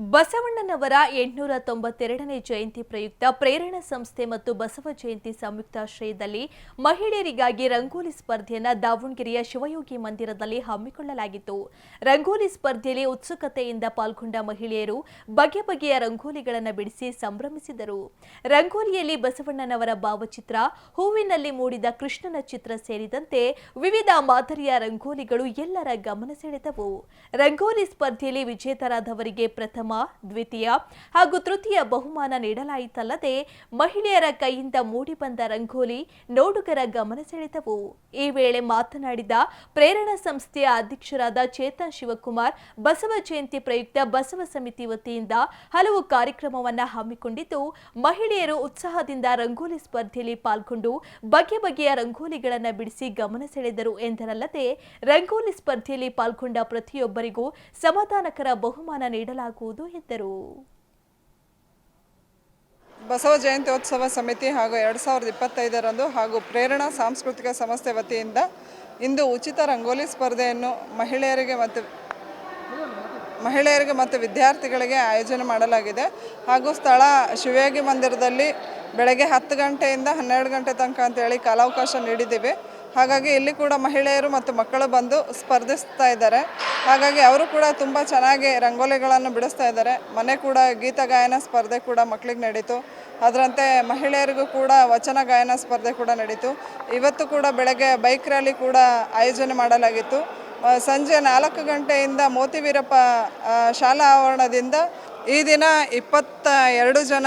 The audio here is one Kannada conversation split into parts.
ಬಸವಣ್ಣನವರ ಎಂಟುನೂರ ತೊಂಬತ್ತೆರಡನೇ ಜಯಂತಿ ಪ್ರಯುಕ್ತ ಪ್ರೇರಣಾ ಸಂಸ್ಥೆ ಮತ್ತು ಬಸವ ಜಯಂತಿ ಸಂಯುಕ್ತಾಶ್ರಯದಲ್ಲಿ ಮಹಿಳೆಯರಿಗಾಗಿ ರಂಗೋಲಿ ಸ್ಪರ್ಧೆಯನ್ನು ದಾವಣಗೆರೆಯ ಶಿವಯೋಗಿ ಮಂದಿರದಲ್ಲಿ ಹಮ್ಮಿಕೊಳ್ಳಲಾಗಿತ್ತು. ರಂಗೋಲಿ ಸ್ಪರ್ಧೆಯಲ್ಲಿ ಉತ್ಸುಕತೆಯಿಂದ ಪಾಲ್ಗೊಂಡ ಮಹಿಳೆಯರು ಬಗೆ ಬಗೆಯ ರಂಗೋಲಿಗಳನ್ನು ಬಿಡಿಸಿ ಸಂಭ್ರಮಿಸಿದರು. ರಂಗೋಲಿಯಲ್ಲಿ ಬಸವಣ್ಣನವರ ಭಾವಚಿತ್ರ, ಹೂವಿನಲ್ಲಿ ಮೂಡಿದ ಕೃಷ್ಣನ ಚಿತ್ರ ಸೇರಿದಂತೆ ವಿವಿಧ ಮಾದರಿಯ ರಂಗೋಲಿಗಳು ಎಲ್ಲರ ಗಮನ ಸೆಳೆದವು. ರಂಗೋಲಿ ಸ್ಪರ್ಧೆಯಲ್ಲಿ ವಿಜೇತರಾದವರಿಗೆ ಪ್ರಥಮ ದ್ವಿತೀಯ ಹಾಗೂ ತೃತೀಯ ಬಹುಮಾನ ನೀಡಲಾಯಿತಲ್ಲದೆ ಮಹಿಳೆಯರ ಕೈಯಿಂದ ಮೂಡಿಬಂದ ರಂಗೋಲಿ ನೋಡುಗರ ಗಮನ ಸೆಳೆದವು. ಈ ವೇಳೆ ಮಾತನಾಡಿದ ಪ್ರೇರಣಾ ಸಂಸ್ಥೆಯ ಅಧ್ಯಕ್ಷರಾದ ಚೇತನ್ ಶಿವಕುಮಾರ್, ಬಸವ ಜಯಂತಿ ಪ್ರಯುಕ್ತ ಬಸವ ಸಮಿತಿ ವತಿಯಿಂದ ಹಲವು ಕಾರ್ಯಕ್ರಮವನ್ನು ಹಮ್ಮಿಕೊಂಡಿದ್ದು, ಮಹಿಳೆಯರು ಉತ್ಸಾಹದಿಂದ ರಂಗೋಲಿ ಸ್ಪರ್ಧೆಯಲ್ಲಿ ಪಾಲ್ಗೊಂಡು ಬಗೆ ಬಗೆಯ ರಂಗೋಲಿಗಳನ್ನು ಬಿಡಿಸಿ ಗಮನ ಸೆಳೆದರು ಎಂದರಲ್ಲದೆ, ರಂಗೋಲಿ ಸ್ಪರ್ಧೆಯಲ್ಲಿ ಪಾಲ್ಗೊಂಡ ಪ್ರತಿಯೊಬ್ಬರಿಗೂ ಸಮಾಧಾನಕರ ಬಹುಮಾನ ನೀಡಲಾಗುವುದು. ಎಂದರು. ಬಸವ ಜಯಂತ್ಯೋತ್ಸವ ಸಮಿತಿ ಹಾಗೂ ಎರಡು ಸಾವಿರದ ಇಪ್ಪತ್ತೈದರಂದು ಹಾಗೂ ಪ್ರೇರಣಾ ಸಾಂಸ್ಕೃತಿಕ ಸಂಸ್ಥೆ ವತಿಯಿಂದ ಇಂದು ಉಚಿತ ರಂಗೋಲಿ ಸ್ಪರ್ಧೆಯನ್ನು ಮಹಿಳೆಯರಿಗೆ ಮತ್ತು ಮಹಿಳೆಯರಿಗೆ ಮತ್ತು ವಿದ್ಯಾರ್ಥಿಗಳಿಗೆ ಆಯೋಜನೆ ಮಾಡಲಾಗಿದೆ. ಹಾಗೂ ಸ್ಥಳ ಶಿವಯೋಗಿ ಮಂದಿರದಲ್ಲಿ ಬೆಳಗ್ಗೆ ಹತ್ತು ಗಂಟೆಯಿಂದ ಹನ್ನೆರಡು ಗಂಟೆ ತನಕ ಅಂತೇಳಿ ಕಾಲಾವಕಾಶ ನೀಡಿದ್ದೀವಿ. ಹಾಗಾಗಿ ಇಲ್ಲಿ ಕೂಡ ಮಹಿಳೆಯರು ಮತ್ತು ಮಕ್ಕಳು ಬಂದು ಸ್ಪರ್ಧಿಸ್ತಾ ಇದ್ದಾರೆ. ಹಾಗಾಗಿ ಅವರು ಕೂಡ ತುಂಬ ಚೆನ್ನಾಗಿ ರಂಗೋಲಿಗಳನ್ನು ಬಿಡಿಸ್ತಾ ಇದ್ದಾರೆ. ಮನೆ ಕೂಡ ಗೀತ ಗಾಯನ ಸ್ಪರ್ಧೆ ಕೂಡ ಮಕ್ಕಳಿಗೆ ನಡೀತು. ಅದರಂತೆ ಮಹಿಳೆಯರಿಗೂ ಕೂಡ ವಚನ ಗಾಯನ ಸ್ಪರ್ಧೆ ಕೂಡ ನಡೀತು. ಇವತ್ತು ಕೂಡ ಬೆಳಗ್ಗೆ ಬೈಕ್ ರ್ಯಾಲಿ ಕೂಡ ಆಯೋಜನೆ ಮಾಡಲಾಗಿತ್ತು. ಸಂಜೆ ನಾಲ್ಕು ಗಂಟೆಯಿಂದ ಮೋತಿ ವೀರಪ್ಪ ಶಾಲಾ ಆವರಣದಿಂದ ಈ ದಿನ ಇಪ್ಪತ್ತ ಎರಡು ಜನ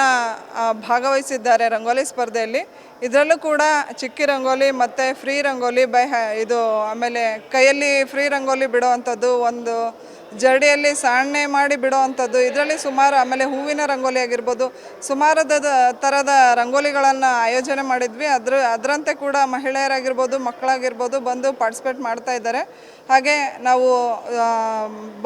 ಭಾಗವಹಿಸಿದ್ದಾರೆ ರಂಗೋಲಿ ಸ್ಪರ್ಧೆಯಲ್ಲಿ. ಇದರಲ್ಲೂ ಕೂಡ ಚಿಕ್ಕಿ ರಂಗೋಲಿ ಮತ್ತು ಫ್ರೀ ರಂಗೋಲಿ ಬೈ ಇದು ಆಮೇಲೆ ಕೈಯಲ್ಲಿ ಫ್ರೀ ರಂಗೋಲಿ ಬಿಡುವಂಥದ್ದು, ಒಂದು ಜರಡಿಯಲ್ಲಿ ಸಾಣೆ ಮಾಡಿ ಬಿಡುವಂಥದ್ದು, ಇದರಲ್ಲಿ ಸುಮಾರು ಆಮೇಲೆ ಹೂವಿನ ರಂಗೋಲಿ ಆಗಿರ್ಬೋದು ಸುಮಾರದ ಥರದ ರಂಗೋಲಿಗಳನ್ನು ಆಯೋಜನೆ ಮಾಡಿದ್ವಿ. ಅದ್ರ, ಅದರಂತೆ ಕೂಡ ಮಹಿಳೆಯರಾಗಿರ್ಬೋದು, ಮಕ್ಕಳಾಗಿರ್ಬೋದು ಬಂದು ಪಾರ್ಟಿಸಿಪೇಟ್ ಮಾಡ್ತಾ ಇದ್ದಾರೆ. ಹಾಗೆ ನಾವು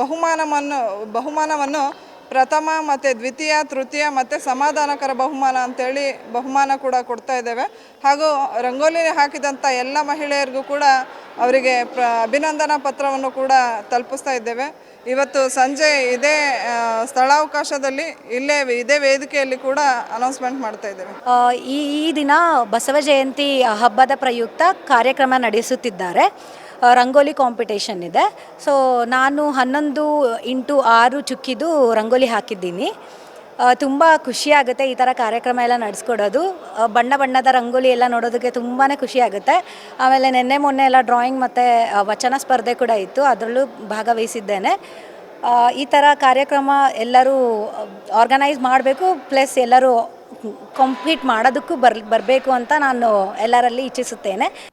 ಬಹುಮಾನವನ್ನು ಬಹುಮಾನವನ್ನು ಪ್ರಥಮ ಮತ್ತು ದ್ವಿತೀಯ, ತೃತೀಯ ಮತ್ತು ಸಮಾಧಾನಕರ ಬಹುಮಾನ ಅಂತೇಳಿ ಬಹುಮಾನ ಕೂಡ ಕೊಡ್ತಾ ಇದ್ದೇವೆ. ಹಾಗೂ ರಂಗೋಲಿ ಹಾಕಿದಂಥ ಎಲ್ಲ ಮಹಿಳೆಯರಿಗೂ ಕೂಡ ಅವರಿಗೆ ಪ್ರ, ಅಭಿನಂದನಾ ಪತ್ರವನ್ನು ಕೂಡ ತಲುಪಿಸ್ತಾ ಇದ್ದೇವೆ. ಇವತ್ತು ಸಂಜೆ ಇದೇ ಸ್ಥಳಾವಕಾಶದಲ್ಲಿ ಇಲ್ಲೇ ಇದೇ ವೇದಿಕೆಯಲ್ಲಿ ಕೂಡ ಅನೌನ್ಸ್ಮೆಂಟ್ ಮಾಡ್ತಾ ಇದ್ದೇವೆ. ಈ ಈ ದಿನ ಬಸವ ಜಯಂತಿ ಹಬ್ಬದ ಪ್ರಯುಕ್ತ ಕಾರ್ಯಕ್ರಮ ನಡೆಸುತ್ತಿದ್ದಾರೆ. ರಂಗೋಲಿ ಕಾಂಪಿಟೇಷನ್ ಇದೆ. ಸೊ ನಾನು ಹನ್ನೊಂದು ಇಂಟು ಆರು ಚುಕ್ಕಿದು ರಂಗೋಲಿ ಹಾಕಿದ್ದೀನಿ. ತುಂಬ ಖುಷಿಯಾಗುತ್ತೆ ಈ ಥರ ಕಾರ್ಯಕ್ರಮ ಎಲ್ಲ ನಡೆಸ್ಕೊಡೋದು. ಬಣ್ಣ ಬಣ್ಣದ ರಂಗೋಲಿ ಎಲ್ಲ ನೋಡೋದಕ್ಕೆ ತುಂಬಾ ಖುಷಿಯಾಗುತ್ತೆ ಆಮೇಲೆ ನಿನ್ನೆ ಮೊನ್ನೆ ಎಲ್ಲ ಡ್ರಾಯಿಂಗ್ ಮತ್ತು ವಚನ ಸ್ಪರ್ಧೆ ಕೂಡ ಇತ್ತು. ಅದರಲ್ಲೂ ಭಾಗವಹಿಸಿದ್ದೇನೆ. ಈ ಥರ ಕಾರ್ಯಕ್ರಮ ಎಲ್ಲರೂ ಆರ್ಗನೈಸ್ ಮಾಡಬೇಕು ಪ್ಲಸ್ ಎಲ್ಲರೂ ಕಂಪ್ಲೀಟ್ ಮಾಡೋದಕ್ಕೂ ಬರ್, ಬರಬೇಕು ಅಂತ ನಾನು ಎಲ್ಲರಲ್ಲಿ ಇಚ್ಛಿಸುತ್ತೇನೆ.